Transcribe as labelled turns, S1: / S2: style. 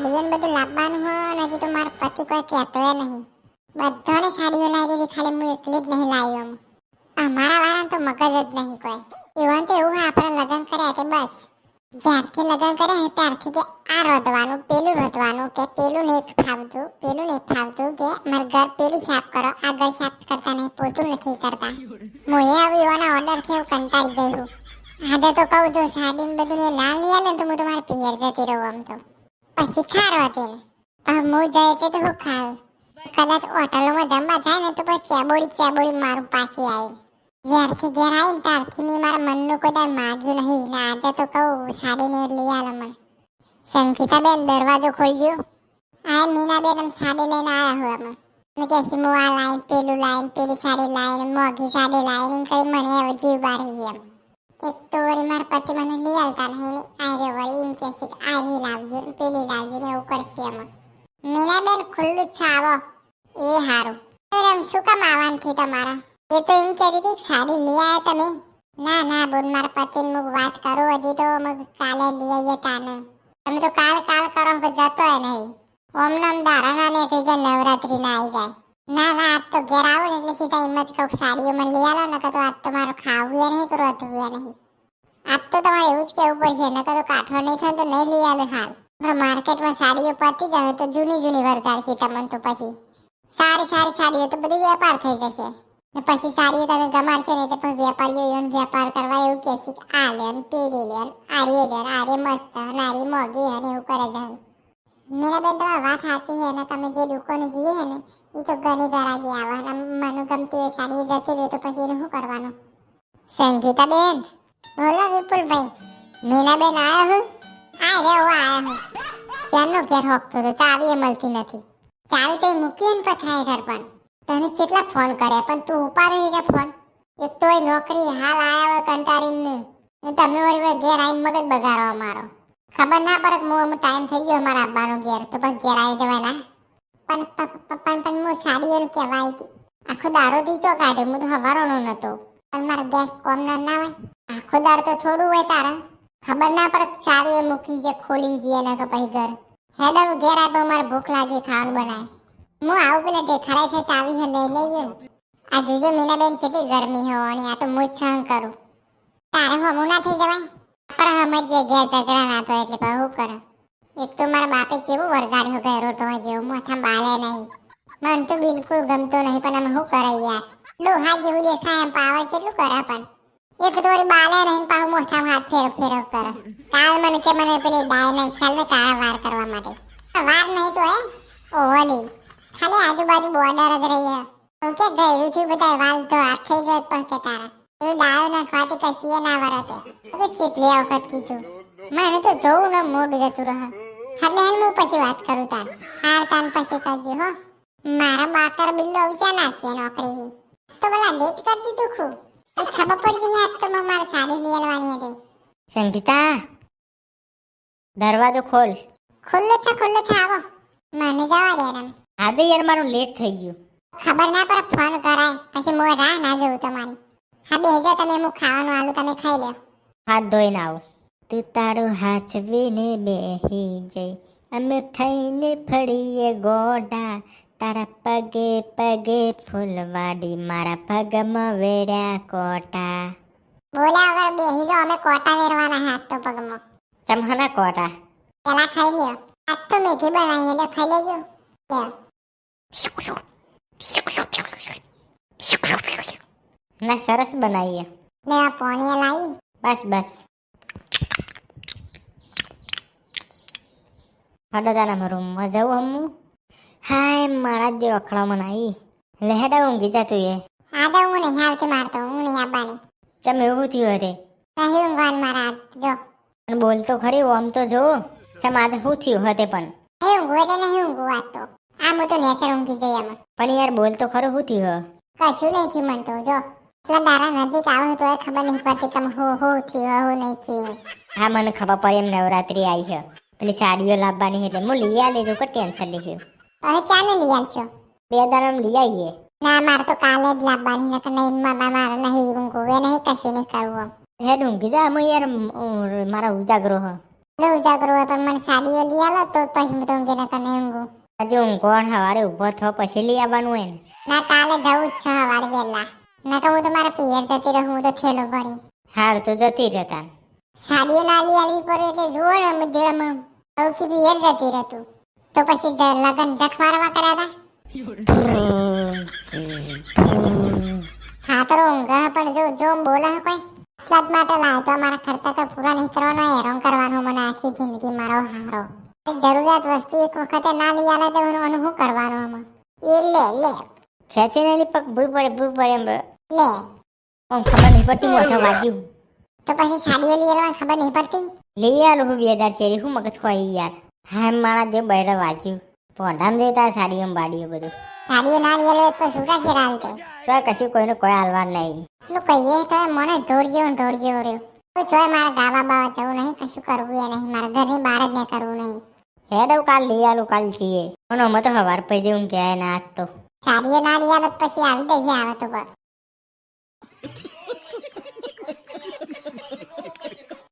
S1: સાડીઓ બધું લાવવાનું હોય ને હજી તો મારો પતિ કોઈ કહેતોય નહીં. બધાને સાડીઓ લાવી દીધી, ખાલી હું એકલી જ નહીં લાવી આમ. અમારા વાળા તો મગજ જ નહીં કોઈ. એવું તો એવું આપણે લગ્ન કર્યા તે બસ. જ્યારથી લગ્ન કર્યા ત્યારથી કે આ રોધવાનું, પેલું રોધવાનું, કે પેલું નહીં ફાવતું, પેલું નહીં ફાવતું, કે મારું ઘર પેલું સાફ કરો, આ ઘર સાફ કરતા નહીં, પોતું નથી કરતા. હું એ આવી એવાના ઓર્ડરથી થી કંટાળી ગઈ હું. આજે તો કહું છું સાડી બધું એ ના લઈ આલે ને તો હું તમારે પિયર જતી રહું આમ તો. પછી ખારો હતી. ને હવે હું જાય એટલે તો હું ખાઉં. કદાચ હોટલોમાં જમવા જાય ને તો પછી ચેબોડી ચેબોડી મારું પાછી આવી જ્યારથી ઘેર આવી ને ત્યારથી મેં મારા મનનું કોઈ દાડ માગ્યું નહીં. ને આજે તો કહું, સાડીને લઈ આલો મને. શંકિતાબેન દરવાજો ખોલજો આ મીનાબેન આમ સાડી લઈને આવ્યા હોય અમે મેં કહે છે હું આ લાઈન પેલું લાઈન, પેલી સાડી લાઈન, મોઘી સાડી લાઈન, એમ કરી મને હવે જીવ બારી એમ. એક તો વળી મારા પતિ મને લઈ આવતા નહીં ને આ રે વળી એમ કહે છે કે આ નહીં લાવજો ને પેલી લાવજો ને એવું કરશે એમાં. મીનાબેન ખુલ્લું છે આવો. એ હારું. એમ શું કામ આવવાનું થયું તમારા? એ તો એમ કહેતી હતી સાડી લઈ આવ્યા તમે. ના ના બોલ મારા પતિને મુક વાત કરો, હજી તો મુક કાલે લઈ આવીએ તાને. તમે તો કાલ કાલ કરો જતો નહીં. ઓમ નમ દારાના ને નવરાત્રી ના આવી જાય. ના ના, આજ તો ઘેર આવો ને એટલે સીધા એમ જ કહું સાડીઓ મને લઈ આવો નકર તો આજ તો મારું ખાવું એ નહીં એ નહીં. આજ તો તમારે એવું જ કહેવું પડશે, નકર તો કાઠો નહીં થાય તો નહીં લઈ આવે હાલ. પણ માર્કેટમાં સાડીઓ પડતી જાય તો જૂની જૂની વરગાડશે તમને તો પછી. સારી સારી સાડીઓ તો બધી વેપાર થઈ જશે. ને પછી સાડીઓ તમે ગમાડશો ને તો પણ વેપારીઓ એવું વેપાર કરવા એવું કહેશે કે આ લે ને પેલી લે ને આરી લે ને આરી મસ્ત અને આરી મોગી અને એવું કરે જાય મીરાબેન, તમારી વાત સાચી છે, ને તમે જે દુકાને જઈએ ને એ તો ઘણી ગરાગી આવે અને મને ગમતી હોય સાડી જતી રહે તો પછી શું કરવાનું? સંગીતાબેન, બોલો વિપુલભાઈ, મીનાબેન આયા હું? હા રે હું આયા હું. ક્યારનો ઘેર હોકતો તો ચાવી મળતી નથી. ચાવી તો એ મૂકી ને પથરાય સરપંચ તને કેટલા ફોન કર્યા? પણ તું ઉપાડે કે ફોન? એક તો નોકરી હાલ આયા હોય કંટાળીને. ને તમે વળી ઘેર આવીને મગજ બગાડો અમારો. ખબર ના પડે કે હું ટાઈમ થઈ ગયો અમારા આબાનો ઘેર. તો પણ ઘેર આવી જવાય ના. પણ પણ પણ હું સાડીઓનું કહેવાય હતી આખો દારો દીચો કાઢે. હું તો હવારોનો નતો પણ મારા ગેસ કોમ ના ના હોય. આખો દાર તો થોડું હોય તારે. ખબર ના પડે ચાવી એ મૂકીને જે ખોલીને જઈએ ને કે પછી ઘર. હેડો ઘેર આવ્યો મારે ભૂખ લાગી, ખાવાનું બનાય હું આવું પેલા દેખાડે છે, ચાવી હે લઈ લઈએ. આ જોજો મીનાબેન કેટલી ગરમી હોવાની, આ તો હું જ સહન કરું. તારે હમું ના થઈ જવાય? પણ સમજીએ ઘેર ઝઘડા ના તો એટલે શું કરે? એક તો મારા બાપે કેવું વરગાડ્યો ગયો રોટવા જેવું માથા બાલે નહીં. મન તો બિલકુલ ગમતો નહીં, પણ અમે શું કરે ડોહા જેવું દેખાય એમ, પાવર કેટલું કરે પણ. એક તો વળી બાલે નહીં પાવ મોથા હાથ ફેરવ ફેરવ કરે. કાલ મને કે મને પેલી ડાયના ખ્યાલ ને કાળા વાર કરવા માટે. વાર નહીં તો હે ઓલી ખાલી આજુબાજુ બોર્ડર જ રહી હું કે ગયું થી બધા વાલ તો આખે જ પણ કે તારા. એ ડાયો ને ખાતી કશીએ ના વરતે. કેટલી વખત કીધું. મને તો જોવું ને મૂડ જતું રહે. એટલે એને હું પછી વાત કરું તાર. હાર તાન પછી કરજે હો. મારા બાકર બિલ્લો અવશ્ય નાખશે નોકરી? તો બોલા લેટ કરી દીધું ખૂબ એ ખબર પડી ગઈ આજ તો મારે સાડી લઈ આવવાની હતી.
S2: સંગીતા દરવાજો ખોલ.
S1: ખુલ્લો છે ખુલ્લો છે આવો. મને જવા દે રમ
S2: આજે યાર મારું લેટ થઈ ગયું.
S1: ખબર ના પડે ફોન કરાય. પછી મોં રાહ ના જોઉં તમારી. હા બેજો તમે હું ખાવાનું આલું તમે ખાઈ લો
S2: હાથ ધોઈને આવો. તું તારો હાચવીને બેહી જઈ. અમે થઈને ફળીએ ગોડા. તારા પગે પગે ફૂલવાડી મારા પગમાં વેર્યા કોટા.
S1: બોલ્યા વગર બેહી જો અમે કોટા વેરવાના હાથ તો પગમાં.
S2: ચમહના કોટા?
S1: પેલા ખાઈ લ્યો. આજ તો મેથી બનાવી એટલે ખાઈ લેજો.
S2: ના સરસ બનાવીએ.
S1: લેવા પોણીએ લાવી.
S2: બસ બસ. તારા રૂમમાં જવું હમું? હાય મારા જ રખડામાં આવી લેહડા ઊંઘી તું એ.
S1: આજે હું નહીં આવતી મારતો હું નહીં આવવાની.
S2: ચમ એવું થયું હતે
S1: નહીં ઊંઘવાનું મારા જો.
S2: પણ બોલતો ખરી આમ તો જો. ચમ આજે શું થયું હતે પણ?
S1: નહીં ઊંઘવું એટલે નહીં ઊંઘવું આજ તો. આ હું તો નેચર ઊંઘી જઈ એમાં.
S2: પણ યાર બોલતો ખરું શું થયું
S1: કશું નહીં થયું મન તો જો. એટલે દારા નજીક આવે તો ખબર નહીં પડતી કે હો હો થયું હો નહીં થયું.
S2: હા મને ખબર પડી એમ નવરાત્રી આવી છે. પેલી સાડીઓ લાવવાની એટલે હું લઈ આવી લીધું ટેન્શન લઈ લીધું
S1: હવે ચાને લઈ આવશો?
S2: બે દાડા લઈ આવીએ
S1: ના મારે તો કાલે જ લાવવાની નકર નહીં મામા મારે નહીં ઊંઘવું એ નહીં કશું નહીં કરવું
S2: હે ઊંઘી જા અમે યાર મારા ઉજાગરો હ.
S1: એટલે ઉજાગરો હોય પણ મને સાડીઓ લઈ આલો તો પછી હું તો ઊંઘી નકર નહીં ઊંઘું.
S2: હજુ ઊંઘવાણ સવારે ઊભો થો પછી લઈ આવવાનું હોય ને.
S1: ના કાલે જવું જ છે સવારે વહેલા. નકર હું તો મારા પિયર જતી રહું હું તો થેલો ભરી
S2: હાર તો જતી રહેતા
S1: સાડીઓ ના લઈ આવી પડે એટલે જુઓ ને મધ્યમાં દેડમાં બી કે જતી રહેતું તો. પછી લગન જખ કર્યા હતા હા તો ઊંઘ પણ જો જો બોલે હે કોઈ? એટલા જ માટે લાય તો અમારા ખર્ચા તો પૂરા નહીં કરવાનો હેરાન કરવાનો મને આખી જિંદગી મારો હારો. જરૂરિયાત વસ્તુ એક વખતે ના લઈ આલે તો એનું શું કરવાનું આમાં? એ લે લે.
S2: ખેંચીને પગ ભૂઈ પડે ભૂઈ પડે એમ.
S1: લે.
S2: ઓમ ખબર નહીં પડતી મોઢા વાગ્યું.
S1: તો પછી સાડીઓ લઈ આવવાની ખબર નહીં પડતી?
S2: લઈ આવ્યો હું બે હજાર ચેરી હું મગજ ખોઈ યાર. હા મારા જે બહેરા વાગ્યું. પોઢામ દેતા સાડીઓ બાડીઓ બધું.
S1: સાડીઓ ના લઈ આવે તો શું રાખી રાંધે
S2: તો? કશું કોઈને કોઈ હાલવા નહીં.
S1: એટલું કહીએ તો મને ઢોર જેવો ઢોર જેવો રહ્યો. તો જોય મારા ગાવા બાવા જવું નહીં કશું કરવું એ નહીં મારા ઘરની બહાર જ નહીં કરવું નહીં.
S2: હેડવ કાલ લઈ આલું કાલ જઈએ. પણ અમે તો હવાર પછી જેવું કહેવાય ના આજ તો.
S1: સાડીઓ ના લઈ પછી આવી દઈએ આવે તો બ-